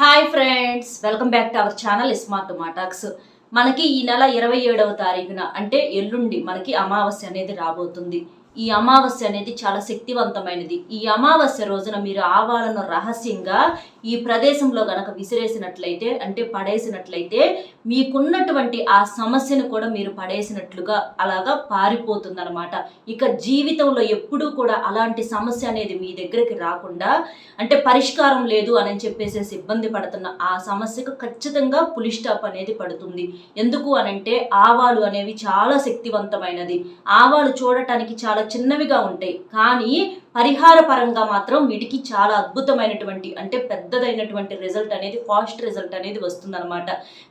Hi friends welcome back to our channel smart మాటాక్స్ మనకి ఈ నెల ఇరవై ఏడవ తారీఖున అంటే ఎల్లుండి మనకి అమావాస్య అనేది రాబోతుంది. ఈ అమావాస్య అనేది చాలా శక్తివంతమైనది. ఈ అమావాస్య రోజున మీరు ఆవాలను రహస్యంగా ఈ ప్రదేశంలో గనక విసిరేసినట్లయితే అంటే పడేసినట్లయితే మీకున్నటువంటి ఆ సమస్యను కూడా మీరు పడేసినట్లుగా అలాగా పారిపోతుందనమాట ఇక జీవితంలో ఎప్పుడూ కూడా అలాంటి సమస్య అనేది మీ దగ్గరికి రాకుండా అంటే పరిష్కారం లేదు అని చెప్పేసి ఇబ్బంది పడుతున్న ఆ సమస్యకు ఖచ్చితంగా పులి స్టాప్ అనేది పడుతుంది. ఎందుకు అనంటే ఆవాలు అనేవి చాలా శక్తివంతమైనది. ఆవాలు చూడటానికి చాలా చిన్నవిగా ఉంటాయి. కానీ పరిహార పరంగా మాత్రం వీటికి చాలా అద్భుతమైనటువంటి అంటే పెద్ద పెద్దదైనటువంటి రిజల్ట్ అనేది ఫాస్ట్ రిజల్ట్ అనేది వస్తుందన్నమాట.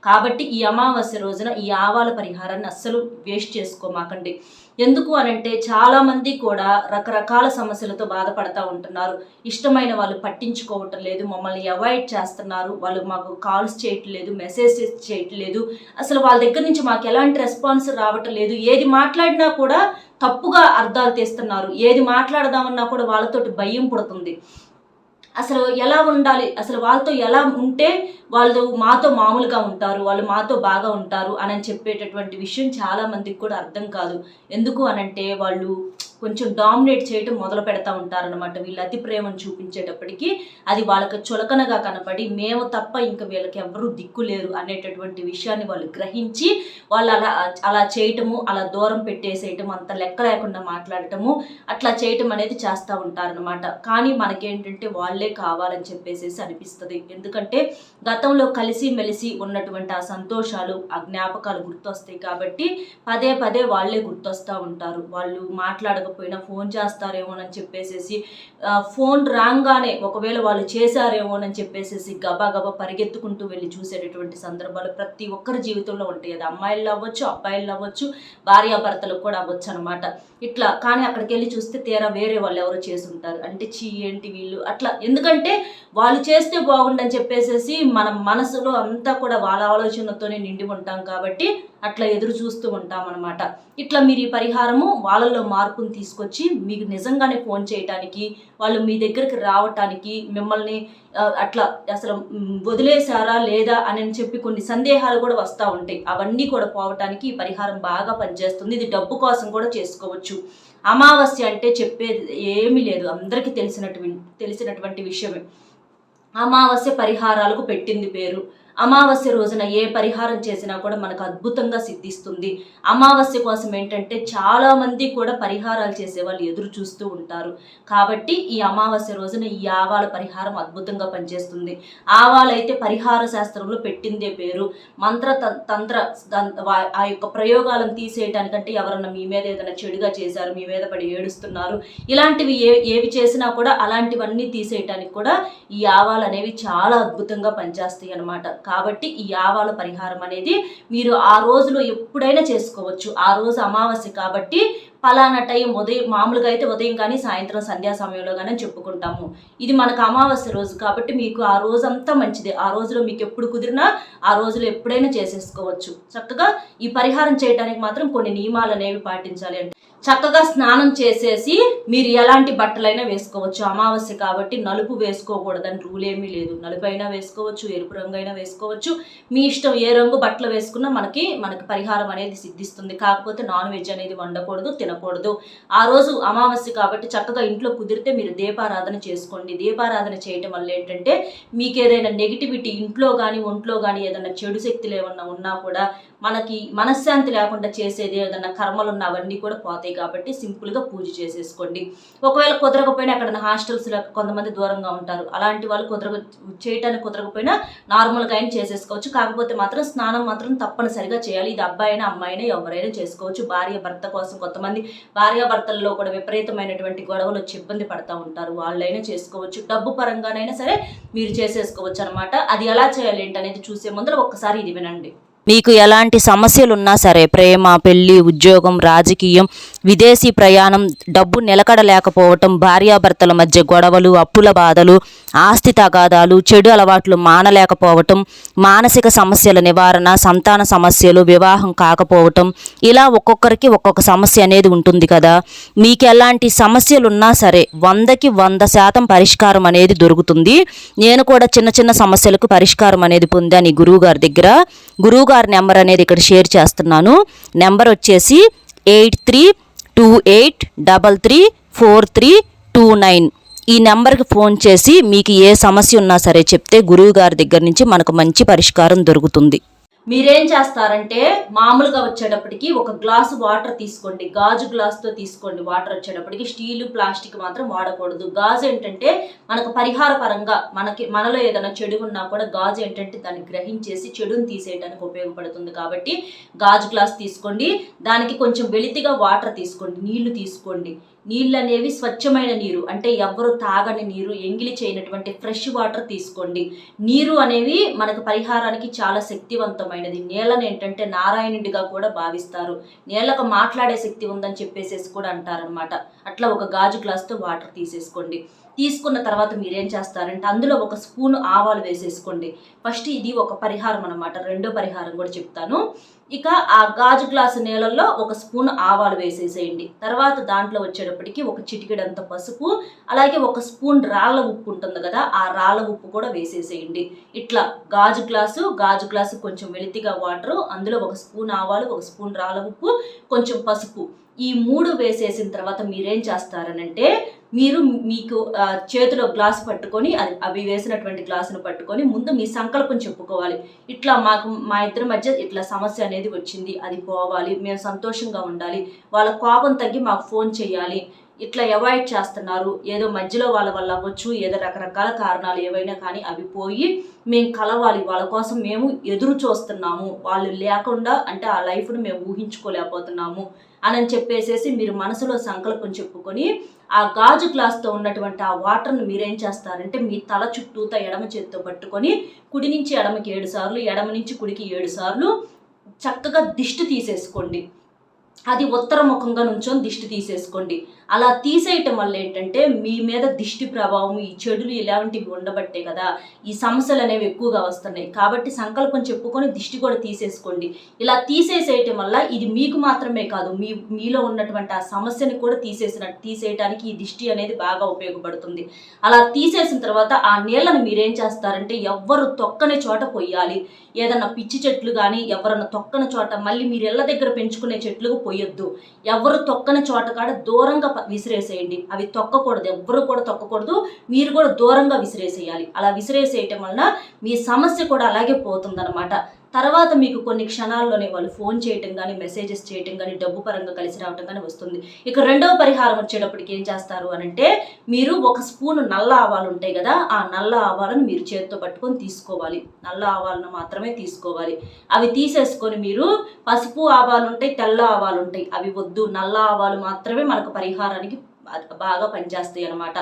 కాబట్టి ఈ అమావాస్య రోజున ఈ ఆవాల పరిహారాన్ని అస్సలు వేస్ట్ చేసుకోమాకండి. ఎందుకు అనంటే చాలామంది కూడా రకరకాల సమస్యలతో బాధపడతా ఉంటున్నారు. ఇష్టమైన వాళ్ళు పట్టించుకోవటం లేదు మమ్మల్ని అవాయిడ్ చేస్తున్నారు. వాళ్ళు మాకు కాల్స్ చేయటం లేదు మెసేజెస్ చేయట్లేదు. అసలు వాళ్ళ దగ్గర నుంచి మాకు ఎలాంటి రెస్పాన్స్ రావటం లేదు. ఏది మాట్లాడినా కూడా తప్పుగా అర్థాలు తీస్తున్నారు. ఏది మాట్లాడదామన్నా కూడా వాళ్ళతోటి భయం పుడుతుంది. అసలు ఎలా ఉండాలి? అసలు వాళ్ళతో ఎలా ఉంటే వాళ్ళు మాతో మామూలుగా ఉంటారు వాళ్ళు మాతో బాగా ఉంటారు అని చెప్పేటటువంటి విషయం చాలా మందికి కూడా అర్థం కాదు. ఎందుకు అనంటే వాళ్ళు కొంచెం డామినేట్ చేయటం మొదలు పెడతా ఉంటారనమాట వీళ్ళు అతి ప్రేమను చూపించేటప్పటికి అది వాళ్ళకి చులకనగా కనపడి మేము తప్ప ఇంకా వీళ్ళకి ఎవరూ దిక్కు లేరు అనేటటువంటి విషయాన్ని వాళ్ళు గ్రహించి వాళ్ళు అలా అలా చేయటము అలా దూరం పెట్టేసేయటం అంత లెక్క లేకుండా మాట్లాడటము అట్లా చేయటం అనేది చేస్తూ ఉంటారనమాట కానీ మనకేంటంటే వాళ్ళే కావాలని చెప్పేసేసి అనిపిస్తుంది. ఎందుకంటే గతంలో కలిసి మెలిసి ఉన్నటువంటి ఆ సంతోషాలు ఆ జ్ఞాపకాలు గుర్తొస్తాయి కాబట్టి పదే పదే వాళ్ళే గుర్తొస్తూ ఉంటారు. వాళ్ళు మాట్లాడకపోయినా ఫోన్ చేస్తారేమోనని చెప్పేసేసి ఫోన్ రాగానే ఒకవేళ వాళ్ళు చేశారేమోనని చెప్పేసేసి గబా గబా పరిగెత్తుకుంటూ వెళ్ళి చూసేటటువంటి సందర్భాలు ప్రతి ఒక్కరి జీవితంలో ఉంటాయి. అది అమ్మాయిలు అవ్వచ్చు అబ్బాయిలు అవ్వచ్చు భార్యాభర్తలకు కూడా అవ్వచ్చు అనమాట ఇట్లా కానీ అక్కడికి వెళ్ళి చూస్తే తీరా వేరే వాళ్ళు ఎవరో చేసి ఉంటారు అంటే చీ ఏంటి వీళ్ళు? అట్లా. ఎందుకంటే వాళ్ళు చేస్తే బాగుండని చెప్పేసేసి మన మనసులో అంతా కూడా వాళ్ళ ఆలోచనతోనే నిండి ఉంటాం కాబట్టి అట్లా ఎదురు చూస్తూ ఉంటాం అనమాట ఇట్లా మీరు ఈ పరిహారము వాళ్ళలో మార్పును తీసుకొచ్చి మీకు నిజంగానే ఫోన్ చేయటానికి వాళ్ళు మీ దగ్గరికి రావటానికి మిమ్మల్ని అట్లా అసలు వదిలేశారా లేదా అని చెప్పి కొన్ని సందేహాలు కూడా వస్తూ ఉంటాయి. అవన్నీ కూడా పోవటానికి ఈ పరిహారం బాగా పనిచేస్తుంది. ఇది డబ్బు కోసం కూడా చేసుకోవచ్చు. అమావాస్య అంటే చెప్పేది ఏమీ లేదు. అందరికీ తెలిసినటువంటి తెలిసినటువంటి విషయమే. అమావాస్య పరిహారాలకు పెట్టింది పేరు. అమావాస్య రోజున ఏ పరిహారం చేసినా కూడా మనకు అద్భుతంగా సిద్ధిస్తుంది. అమావాస్య కోసం ఏంటంటే చాలా మంది కూడా పరిహారాలు చేసే వాళ్ళు ఎదురు చూస్తూ ఉంటారు. కాబట్టి ఈ అమావాస్య రోజున ఈ ఆవాల పరిహారం అద్భుతంగా పనిచేస్తుంది. ఆవాలైతే పరిహార శాస్త్రంలో పెట్టిందే పేరు. మంత్ర తం- తంత్ర వా- ఆ యొక్క ప్రయోగాలను తీసేయటానికంటే ఎవరన్నా మీ మీద ఏదైనా చెడుగా చేశారు మీ మీద పడి ఏడుస్తున్నారు ఇలాంటివి ఏ ఏవి చేసినా కూడా అలాంటివన్నీ తీసేయటానికి కూడా ఈ ఆవాలు అనేవి చాలా అద్భుతంగా పనిచేస్తాయి అన్నమాట కాబట్టి ఈ ఆవాల పరిహారం అనేది మీరు ఆ రోజులో ఎప్పుడైనా చేసుకోవచ్చు. ఆ రోజు అమావాస్య కాబట్టి ఫలానా టైం ఉదయం మామూలుగా అయితే ఉదయం కానీ సాయంత్రం సంధ్యా సమయంలో కానీ చెప్పుకుంటాము. ఇది మనకు అమావాస్య రోజు కాబట్టి మీకు ఆ రోజంతా మంచిదే. ఆ రోజులో మీకు ఎప్పుడు కుదిరినా ఆ రోజులో ఎప్పుడైనా చేసేసుకోవచ్చు. చక్కగా ఈ పరిహారం చేయడానికి మాత్రం కొన్ని నియమాలు అనేవి పాటించాలి అంటే చక్కగా స్నానం చేసేసి మీరు ఎలాంటి బట్టలైనా వేసుకోవచ్చు. అమావాస్య కాబట్టి నలుపు వేసుకోకూడదని రూల్ ఏమీ లేదు. నలుపు అయినా వేసుకోవచ్చు ఎరుపు రంగు అయినా వేసుకోవచ్చు. మీ ఇష్టం ఏ రంగు బట్టలు వేసుకున్నా మనకి మనకి పరిహారం అనేది సిద్ధిస్తుంది. కాకపోతే నాన్ వెజ్ అనేది వండకూడదు తినకూడదు. ఆ రోజు అమావాస్య కాబట్టి చక్కగా ఇంట్లో కుదిరితే మీరు దీపారాధన చేసుకోండి. దీపారాధన చేయటం వల్ల ఏంటంటే మీకు ఏదైనా నెగిటివిటీ ఇంట్లో కానీ ఒంట్లో కానీ ఏదైనా చెడు శక్తులు ఏమన్నా ఉన్నా కూడా మనకి మనశ్శాంతి లేకుండా చేసేది ఏదైనా కర్మలు ఉన్న అవన్నీ కూడా పోతాయి. కాబట్టి సింపుల్గా పూజ చేసేసుకోండి. ఒకవేళ కుదరకపోయినా అక్కడ హాస్టల్స్లో కొంతమంది దూరంగా ఉంటారు. అలాంటి వాళ్ళు కుదరక చేయటానికి కుదరకపోయినా నార్మల్గా అయినా చేసేసుకోవచ్చు. కాకపోతే మాత్రం స్నానం మాత్రం తప్పనిసరిగా చేయాలి. ఇది అబ్బాయి అయినా అమ్మాయి అయినా ఎవరైనా చేసుకోవచ్చు. భార్య భర్త కోసం కొంతమంది భార్యాభర్తల్లో కూడా విపరీతమైనటువంటి గొడవలు వచ్చి ఇబ్బంది పడతా ఉంటారు. వాళ్ళైనా చేసుకోవచ్చు. డబ్బు పరంగానైనా సరే మీరు చేసేసుకోవచ్చు అనమాట అది ఎలా చేయాలి ఏంటి అనేది చూసే ముందర ఒక్కసారి ఇది వినండి. మీకు ఎలాంటి సమస్యలు ఉన్నా సరే ప్రేమ పెళ్ళి ఉద్యోగం రాజకీయం విదేశీ ప్రయాణం డబ్బు నిలకడలేకపోవటం భార్యాభర్తల మధ్య గొడవలు అప్పుల బాధలు ఆస్తి తగాదాలు చెడు అలవాట్లు మానలేకపోవటం మానసిక సమస్యల నివారణ సంతాన సమస్యలు వివాహం కాకపోవటం ఇలా ఒక్కొక్కరికి ఒక్కొక్క సమస్య అనేది ఉంటుంది కదా. మీకు ఎలాంటి సమస్యలున్నా సరే వందకి వంద శాతం పరిష్కారం అనేది దొరుకుతుంది. నేను కూడా చిన్న చిన్న సమస్యలకు పరిష్కారం అనేది పొందాను ఈ గురువు గారి దగ్గర. గురువుగారి నెంబర్ అనేది ఇక్కడ షేర్ చేస్తున్నాను. నెంబర్ వచ్చేసి eight three two eight double three four three two nine. ఈ నెంబర్కి ఫోన్ చేసి మీకు ఏ సమస్య ఉన్నా సరే చెప్తే గురువు గారి దగ్గర నుంచి మనకు మంచి పరిష్కారం దొరుకుతుంది. మీరేం చేస్తారంటే మామూలుగా వచ్చేటప్పటికి ఒక గ్లాసు వాటర్ తీసుకోండి. గాజు గ్లాస్తో తీసుకోండి వాటర్ వచ్చేటప్పటికి. స్టీలు ప్లాస్టిక్ మాత్రం వాడకూడదు. గాజు ఏంటంటే మనకు పరిహార పరంగా మనకి మనలో ఏదైనా చెడు ఉన్నా కూడా గాజు ఏంటంటే దాన్ని గ్రహించేసి చెడుని తీసేయడానికి ఉపయోగపడుతుంది కాబట్టి గాజు గ్లాస్ తీసుకోండి. దానికి కొంచెం వెలితిగా వాటర్ తీసుకోండి. నీళ్ళు తీసుకోండి. నీళ్ళు అనేవి స్వచ్ఛమైన నీరు. అంటే ఎవ్వరు తాగని నీరు ఎంగిలి చేయనటువంటి ఫ్రెష్ వాటర్ తీసుకోండి. నీరు అనేవి మనకు పరిహారానికి చాలా శక్తివంతమైనది. నేలని ఏంటంటే నారాయణుడిగా కూడా భావిస్తారు. నేలకు మాట్లాడే శక్తి ఉందని చెప్పేసేసి కూడా అంటారనమాట అట్లా ఒక గాజు గ్లాస్తో వాటర్ తీసేసుకోండి. తీసుకున్న తర్వాత మీరేం చేస్తారంటే అందులో ఒక స్పూన్ ఆవాలు వేసేసుకోండి. ఫస్ట్ ఇది ఒక పరిహారం అనమాట రెండో పరిహారం కూడా చెప్తాను. ఇక ఆ గాజు గ్లాసు నీళ్ళల్లో ఒక స్పూన్ ఆవాలు వేసేసేయండి. తర్వాత దాంట్లో వచ్చేటప్పటికి ఒక చిటికెడంత పసుపు అలాగే ఒక స్పూన్ రాళ్ళ ఉప్పు ఉంటుంది కదా ఆ రాళ్ళ ఉప్పు కూడా వేసేసేయండి. ఇట్లా గాజు గ్లాసు గాజు గ్లాసు కొంచెం వెలితిగా వాటరు అందులో ఒక స్పూన్ ఆవాలు ఒక స్పూన్ రాళ్ళ ఉప్పు కొంచెం పసుపు. ఈ మూడు వేసేసిన తర్వాత మీరేం చేస్తారనంటే మీరు మీకు చేతిలో గ్లాస్ పట్టుకొని అది అవి వేసినటువంటి గ్లాసును పట్టుకొని ముందు మీ సంకల్పం చెప్పుకోవాలి. ఇట్లా మాకు మా ఇద్దరి మధ్య ఇట్లా సమస్య అనేది వచ్చింది అది పోవాలి మేము సంతోషంగా ఉండాలి వాళ్ళ కోపం తగ్గి మాకు ఫోన్ చేయాలి ఇట్లా అవాయిడ్ చేస్తున్నారు. ఏదో మధ్యలో వాళ్ళ వల్ల అవ్వచ్చు ఏదో రకరకాల కారణాలు ఏవైనా కానీ అవి పోయి మేము కలవాలి. వాళ్ళ కోసం మేము ఎదురు చూస్తున్నాము. వాళ్ళు లేకుండా అంటే ఆ లైఫ్ను మేము ఊహించుకోలేకపోతున్నాము అని చెప్పేసేసి మీరు మనసులో సంకల్పం చెప్పుకొని ఆ గాజు గ్లాస్తో ఉన్నటువంటి ఆ వాటర్ను మీరేం చేస్తారంటే మీ తల చుట్టూతో ఎడమ చేత్తో పట్టుకొని కుడి నుంచి ఎడమకి ఏడు సార్లు ఎడమ నుంచి కుడికి ఏడు సార్లు చక్కగా దిష్టి తీసేసుకోండి. అది ఉత్తర ముఖంగా నుంచొని దిష్టి తీసేసుకోండి. అలా తీసేయటం వల్ల ఏంటంటే మీ మీద దిష్టి ప్రభావం ఈ చెడులు ఇలాంటివి ఉండబట్టే కదా ఈ సమస్యలు అనేవి ఎక్కువగా వస్తున్నాయి. కాబట్టి సంకల్పం చెప్పుకొని దిష్టి కూడా తీసేసుకోండి. ఇలా తీసేసేయటం వల్ల ఇది మీకు మాత్రమే కాదు మీ మీలో ఉన్నటువంటి ఆ సమస్యని కూడా తీసేసినట్టు తీసేయడానికి ఈ దిష్టి అనేది బాగా ఉపయోగపడుతుంది. అలా తీసేసిన తర్వాత ఆ నీళ్ళను మీరేం చేస్తారంటే ఎవ్వరు తొక్కని చోట పొయ్యాలి. ఏదన్నా పిచ్చి చెట్లు కానీ ఎవరన్నా తొక్కని చోట మళ్ళీ మీరు ఇళ్ళ దగ్గర పెంచుకునే చెట్లకు పొయ్యొద్దు. ఎవరు తొక్కని చోట కాడ దూరంగా విసిరేసేయండి. అవి తొక్కకూడదు ఎవ్వరూ కూడా తొక్కకూడదు. మీరు కూడా దూరంగా విసిరేసేయాలి. అలా విసిరేసేయటం వలన మీ సమస్య కూడా అలాగే పోతుందన్నమాట. తర్వాత మీకు కొన్ని క్షణాల్లోనే వాళ్ళు ఫోన్ చేయటం కానీ మెసేజెస్ చేయటం కానీ డబ్బు పరంగా కలిసి రావటం కానీ వస్తుంది. ఇక రెండవ పరిహారం వచ్చేటప్పటికి ఏం చేస్తారు అని అంటే మీరు ఒక స్పూన్ నల్ల ఆవాలు ఉంటాయి కదా ఆ నల్ల ఆవాలను మీరు చేతితో పట్టుకొని తీసుకోవాలి. నల్ల ఆవాలను మాత్రమే తీసుకోవాలి. అవి తీసేసుకొని మీరు పసుపు ఆవాలు ఉంటాయి తెల్ల ఆవాలు ఉంటాయి. అవి వద్దు. నల్ల ఆవాలు మాత్రమే మనకు పరిహారానికి బాగా పనిచేస్తాయి అన్నమాట.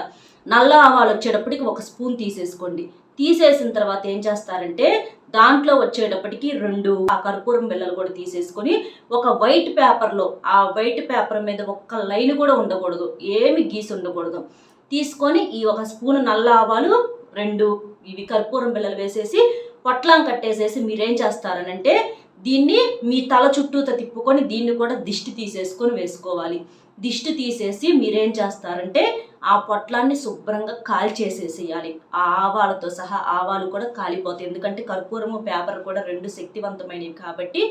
నల్ల ఆవాలు వచ్చేటప్పటికి ఒక స్పూన్ తీసేసుకోండి. తీసేసిన తర్వాత ఏం చేస్తారంటే దాంట్లో వచ్చేటప్పటికి రెండు ఆ కర్పూరం బిళ్ళలు కూడా తీసేసుకొని ఒక వైట్ పేపర్లో ఆ వైట్ పేపర్ మీద ఒక్క లైన్ కూడా ఉండకూడదు. ఏమి గీసి ఉండకూడదు. తీసుకొని ఈ ఒక స్పూన్ నల్ల ఆవాలు రెండు ఇవి కర్పూరం బిళ్ళలు వేసేసి పొట్లం కట్టేసేసి మీరేం చేస్తారనంటే దీన్ని మీ తల చుట్టూత తిప్పుకొని దీన్ని కూడా దిష్టి తీసేసుకొని వేసుకోవాలి. దిష్టి తీసేసి మీరేం చేస్తారంటే ఆ పొట్లాన్ని శుభ్రంగా కాల్చేసేసేయాలి ఆ ఆవాలతో సహా ఆవాలు కూడా కాలిపోతాయి. ఎందుకంటే కర్పూరము పేపర్ కూడా రెండు శక్తివంతమైనవి కాబట్టి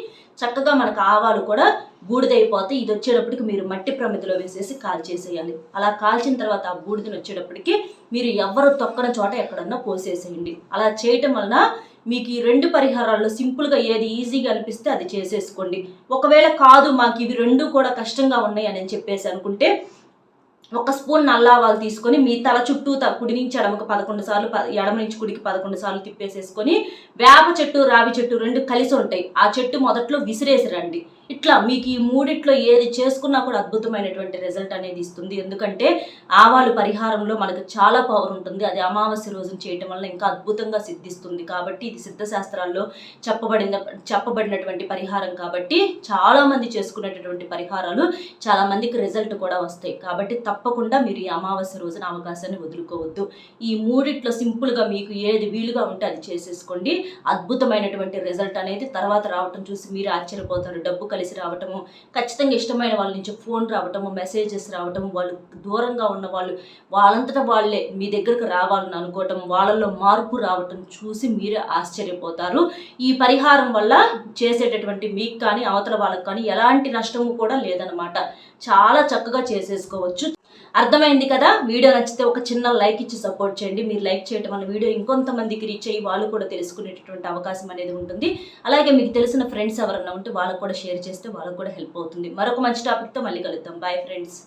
చక్కగా మనకు ఆవాలు కూడా బూడిదైపోతాయి. ఇది వచ్చేటప్పటికి మీరు మట్టి ప్రమిదలో వేసేసి కాల్చేసేయాలి అలా కాల్చిన తర్వాత ఆ బూడిదని వచ్చేటప్పటికి మీరు ఎవరు తొక్కన చోట ఎక్కడన్నా పోసేసేయండి అలా చేయటం వలన మీకు ఈ రెండు పరిహారాల్లో సింపుల్గా ఏది ఈజీగా అనిపిస్తే అది చేసేసుకోండి. ఒకవేళ కాదు మాకు ఇవి రెండు కూడా కష్టంగా ఉన్నాయి అని చెప్పేసి అనుకుంటే ఒక స్పూన్ నల్లావాలు తీసుకొని మీ తల చుట్టూ త- కుడి నుంచి ఎడమకు పదకొండు సార్లు ఎడమ నుంచి కుడికి పదకొండు సార్లు తిప్పేసేసుకొని వేప చెట్టు రావి చెట్టు రెండు కలిసి ఉంటాయి. ఆ చెట్టు మొదట్లో విసిరేసి రండి. ఇట్లా మీకు ఈ మూడిట్లో ఏది చేసుకున్నా కూడా అద్భుతమైనటువంటి రిజల్ట్ అనేది ఇస్తుంది. ఎందుకంటే ఆవాలు పరిహారంలో మనకు చాలా పవర్ ఉంటుంది. అది అమావాస్య రోజున చేయటం వల్ల ఇంకా అద్భుతంగా సిద్ధిస్తుంది. కాబట్టి ఇది సిద్ధశాస్త్రాల్లో చెప్పబడిన చెప్పబడినటువంటి పరిహారం కాబట్టి చాలామంది చేసుకునేటటువంటి పరిహారాలు చాలామందికి రిజల్ట్ కూడా వస్తాయి. కాబట్టి తప్పకుండా మీరు ఈ అమావాస్య రోజున అవకాశాన్ని వదులుకోవద్దు. ఈ మూడిట్లో సింపుల్గా మీకు ఏది వీలుగా ఉంటే అది చేసేసుకోండి. అద్భుతమైనటువంటి రిజల్ట్ అనేది తర్వాత రావటం చూసి మీరు ఆశ్చర్యపోతారు. డబ్బు కలిసి రావటము ఖచ్చితంగా ఇష్టమైన వాళ్ళ నుంచి ఫోన్ రావటము మెసేజెస్ రావటము వాళ్ళు దూరంగా ఉన్న వాళ్ళు వాళ్ళంతటా వాళ్ళే మీ దగ్గరకు రావాలని అనుకోవటం వాళ్ళల్లో మార్పు రావటం చూసి మీరే ఆశ్చర్యపోతారు. ఈ పరిహారం వల్ల చేసేటటువంటి మీకు కానీ అవతల వాళ్ళకి కానీ ఎలాంటి నష్టము కూడా లేదనమాట చాలా చక్కగా చేసేసుకోవచ్చు. అర్థమైంది కదా? వీడియో నచ్చితే ఒక చిన్న లైక్ ఇచ్చి సపోర్ట్ చేయండి. మీరు లైక్ చేయడం వల్ల వీడియో ఇంకొంతమందికి రీచ్ అయ్యి వాళ్ళు కూడా తెలుసుకునేటటువంటి అవకాశం అనేది ఉంటుంది. అలాగే మీకు తెలిసిన ఫ్రెండ్స్ ఎవరన్నా ఉంటే వాళ్ళకు కూడా షేర్ చేస్తే వాళ్ళకు కూడా హెల్ప్ అవుతుంది. మరొక మంచి టాపిక్తో మళ్ళీ కలుద్దాం. Bye friends